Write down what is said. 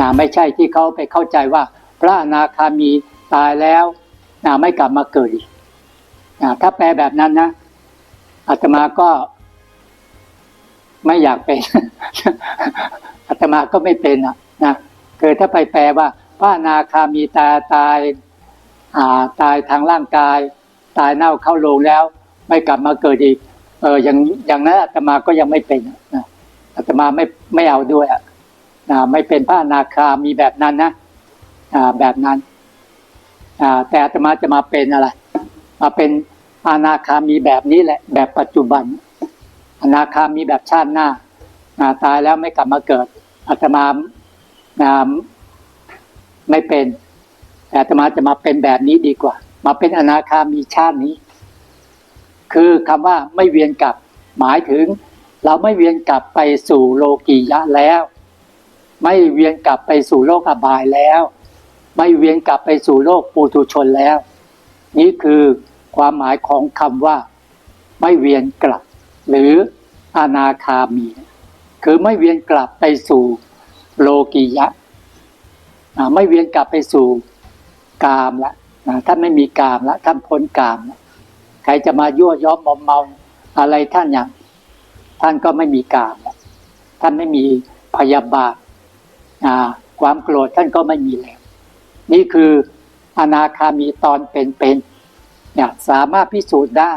นะไม่ใช่ที่เขาไปเข้าใจว่า พระอนาคามีตายแล้วนะไม่กลับมาเกิดอีกนะถ้าแปลแบบนั้นนะอาตมาก็ไม่อยากเป็นอาตมาก็ไม่เป็นอะนะคือถ้าไปแปลว่าพระอนาคามีตาตายอ่าตายทางร่างกาย ตายเน่าเข้าโลงแล้ว ไม่กลับมาเกิดอีก เอออย่างอย่างนั้นอาตมาก็ยังไม่เป็นนะอาตมาไม่ไม่เอาด้วยอะ นะไม่เป็นพระอนาคามีแบบนั้นนะอ่าแบบนั้นอ่าแต่อาตมาจะมาเป็นอะไร มาเป็นอนาคามีแบบนี้แหละ แบบปัจจุบัน อนาคามีแบบชาติหน้าอ่าตายแล้วไม่กลับมาเกิดอาตมาอ่าไม่เป็น แต่อาตมาจะมาเป็นแบบนี้ดีกว่า มาเป็นอนาคามีชาตินี้ คือคำว่าไม่เวียนกลับหมายถึง เราไม่เวียนกลับไปสู่โลกียะแล้ว ไม่เวียนกลับไปสู่โลกอบายแล้ว ไม่เวียนกลับไปสู่โลกปูตุชนแล้ว นี่คือความหมายของคำว่า ไม่เวียนกลับ หรืออนาคามี คือไม่เวียนกลับไปสู่โลกียะไม่เวียนกลับไปสู่กามละท่านไม่มีกามละท่านพ้นกามละใครจะมายั่วย้อมมอมเมาอะไรท่านอย่าง ท่านก็ไม่มีกามละท่านไม่มีพยาบาท ความโกรธท่านก็ไม่มีแล้ว นี่คืออนาคามีตอนเป็นๆเนี่ยสามารถพิสูจน์ได้